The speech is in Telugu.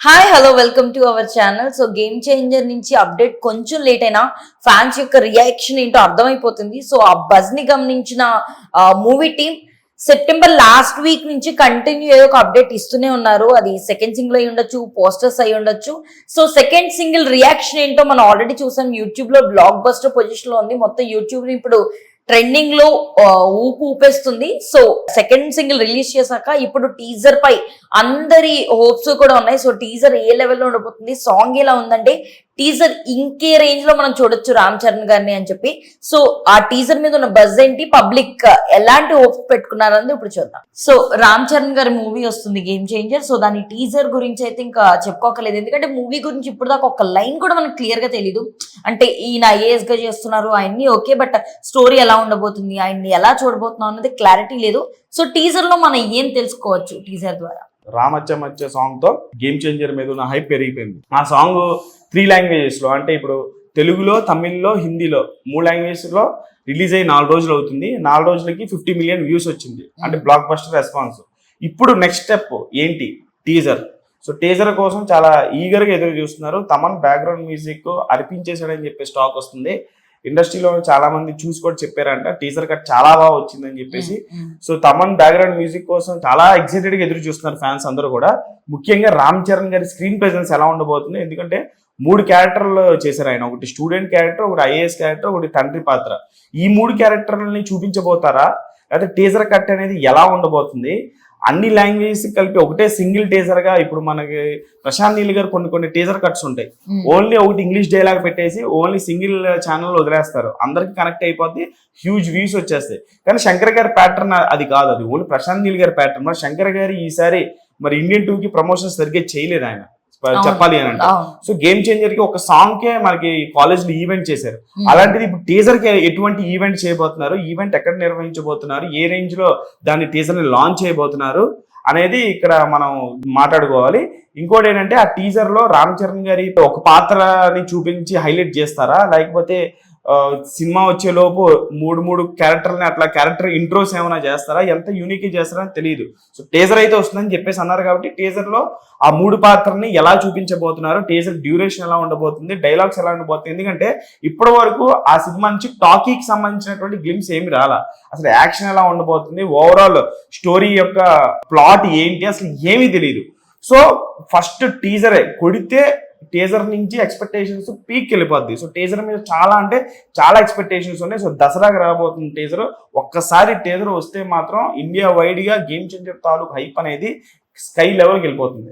Hi hello welcome to our channel so game changer నుంచి అప్డేట్ కొంచెం లేట్ అయినా ఫ్యాన్స్ యొక్క రియాక్షన్ ఏంటో అర్థమైపోతుంది. సో ఆ బజ్ని గమనించిన movie team September last week నుంచి కంటిన్యూ ఏదో ఒక అప్డేట్ ఇస్తూనే ఉన్నారు. అది సెకండ్ సింగిల్ అయి ఉండొచ్చు పోస్టర్స్ అయి ఉండొచ్చు. సో సెకండ్ సింగిల్ రియాక్షన్ ఏంటో మనం ఆల్రెడీ చూసాం. యూట్యూబ్లో బ్లాక్ బస్టర్ పొజిషన్లో ఉంది. మొత్తం యూట్యూబ్ని ఇప్పుడు ట్రెండింగ్లో ఊపు ఊపేస్తుంది. సో సెకండ్ సింగిల్ రిలీజ్ చేశాక ఇప్పుడు టీజర్ పై అందరి హోప్స్ కూడా ఉన్నాయి. సో టీజర్ ఏ లెవెల్లో ఉండబోతుంది? సాంగ్ ఎలా ఉందంటే టీజర్ ఇంకే రేంజ్లో మనం చూడొచ్చు రామ్ చరణ్ గారిని అని చెప్పి. సో ఆ టీజర్ మీద ఉన్న బజ్ ఏంటి? పబ్లిక్ uh, ఎలాంటి హోప్స్ పెట్టుకున్నారని ఇప్పుడు చూద్దాం. సో రామ్ చరణ్ గారి మూవీ వస్తుంది గేమ్ చేంజర్ సో దాని టీజర్ గురించి అయితే ఇంకా చెప్పుకోకలేదు. ఎందుకంటే మూవీ గురించి ఇప్పుడు దాకా ఒక లైన్ కూడా మనకు క్లియర్గా తెలీదు. అంటే ఈయన ఐఏఎస్గా చేస్తున్నారు ఆయన్ని ఓకే బట్ స్టోరీ ఎలా ఉండబోతుంది ఆయన్ని ఎలా చూడబోతున్నాం అన్నది క్లారిటీ లేదు. సో టీజర్లో మనం ఏం తెలుసుకోవచ్చు టీజర్ ద్వారా? రామచ్చ మచ్చ సాంగ్తో గేమ్ చేంజర్ మీద ఉన్న హైప్ పెరిగిపోయింది. ఆ సాంగ్ త్రీ లాంగ్వేజెస్లో అంటే ఇప్పుడు తెలుగులో తమిళ్ళో హిందీలో మూడు లాంగ్వేజెస్లో రిలీజ్ అయ్యి నాలుగు రోజులు అవుతుంది. నాలుగు రోజులకి ఫిఫ్టీ మిలియన్ వ్యూస్ వచ్చింది. అంటే బ్లాక్ బస్టర్ రెస్పాన్స్ ఇప్పుడు నెక్స్ట్ స్టెప్ ఏంటి? టీజర్ సో టీజర్ కోసం చాలా ఈగర్గా ఎదురు చూస్తున్నారు. తమన్ బ్యాక్గ్రౌండ్ మ్యూజిక్ అర్పించేసాడని చెప్పి స్టాక్ వస్తుంది. ఇండస్ట్రీలో చాలా మంది చూసి కూడా చెప్పారంట టీజర్ కట్ చాలా బాగా వచ్చిందని చెప్పేసి. సో తమన్ బ్యాక్గ్రౌండ్ మ్యూజిక్ కోసం చాలా ఎక్సైటెడ్గా ఎదురు చూస్తున్నారు ఫ్యాన్స్ అందరూ కూడా. ముఖ్యంగా రామ్ చరణ్ గారి స్క్రీన్ ప్రెజెన్స్ ఎలా ఉండబోతుంది? ఎందుకంటే మూడు క్యారెక్టర్లు చేశారు ఆయన. ఒకటి స్టూడెంట్ క్యారెక్టర్ ఒకటి ఐఏఎస్ క్యారెక్టర్ ఒకటి తండ్రి పాత్ర. ఈ మూడు క్యారెక్టర్లని చూపించబోతారా? లేకపోతే టీజర్ కట్ అనేది ఎలా ఉండబోతుంది? అన్ని లాంగ్వేజెస్ కలిపి ఒకటే సింగిల్ టీజర్గా ఇప్పుడు మనకి ప్రశాంత్ నీల్ గారు కొన్ని కొన్ని టీజర్ కట్స్ ఉంటాయి. ఓన్లీ ఒకటి ఇంగ్లీష్ డైలాగ్ పెట్టేసి ఓన్లీ సింగిల్ ఛానల్ వదిలేస్తారు. అందరికి కనెక్ట్ అయిపోతే హ్యూజ్ వ్యూస్ వచ్చేస్తాయి. కానీ శంకర్ గారి ప్యాటర్న్ అది కాదు అది ఓన్లీ ప్రశాంత్ నీల్ గారి ప్యాటర్న్ మరి శంకర్ గారి ఈసారి మరి ఇండియన్ టూ కి ప్రమోషన్ సరిగ్గా చేయలేదు ఆయన. చెప్పాలి అని అంటే. సో గేమ్ చేంజర్కి ఒక సాంగ్ కే మనకి కాలేజ్లో ఈవెంట్ చేశారు. అలాంటిది ఇప్పుడు టీజర్కి ఎటువంటి ఈవెంట్ చేయబోతున్నారు? ఈవెంట్ ఎక్కడ నిర్వహించబోతున్నారు? ఏ రేంజ్లో దాని టీజర్ని లాంచ్ చేయబోతున్నారు? అనేది ఇక్కడ మనం మాట్లాడుకోవాలి. ఇంకోటి ఏంటంటే ఆ టీజర్లో రామ్ చరణ్ గారి ఒక పాత్రని చూపించి హైలైట్ చేస్తారా? లేకపోతే సినిమా వచ్చేలోపు మూడు మూడు క్యారెక్టర్ని అట్లా క్యారెక్టర్ ఇంట్రోస్ ఏమైనా చేస్తారా? ఎంత యూనిక్ చేస్తారా అని తెలియదు సో టీజర్ అయితే వస్తుందని చెప్పేసి అన్నారు కాబట్టి టేజర్లో ఆ మూడు పాత్రని ఎలా చూపించబోతున్నారు? టీజర్ డ్యూరేషన్ ఎలా ఉండబోతుంది? డైలాగ్స్ ఎలా ఉండబోతుంది ఎందుకంటే ఇప్పటి వరకు ఆ సినిమా నుంచి టాకీకి సంబంధించినటువంటి గ్లిమ్స్ ఏమి రాలా. అసలు యాక్షన్ ఎలా ఉండబోతుంది? ఓవరాల్ స్టోరీ యొక్క ప్లాట్ ఏంటి? అసలు ఏమీ తెలియదు సో ఫస్ట్ టీజరే కొడితే టేజర్ నుంచి ఎక్స్పెక్టేషన్స్ పీక్ వెళ్ళిపోద్ది. సో టేజర్ మీద చాలా అంటే చాలా ఎక్స్పెక్టేషన్స్ ఉన్నాయి. సో దసరాకి రాబోతుంది టేజర్ ఒక్కసారి టేజర్ వస్తే మాత్రం ఇండియా వైడ్గా గేమ్ చేంజర్ తాలూకు హైప్ అనేది స్కై లెవెల్కి వెళ్ళిపోతుంది.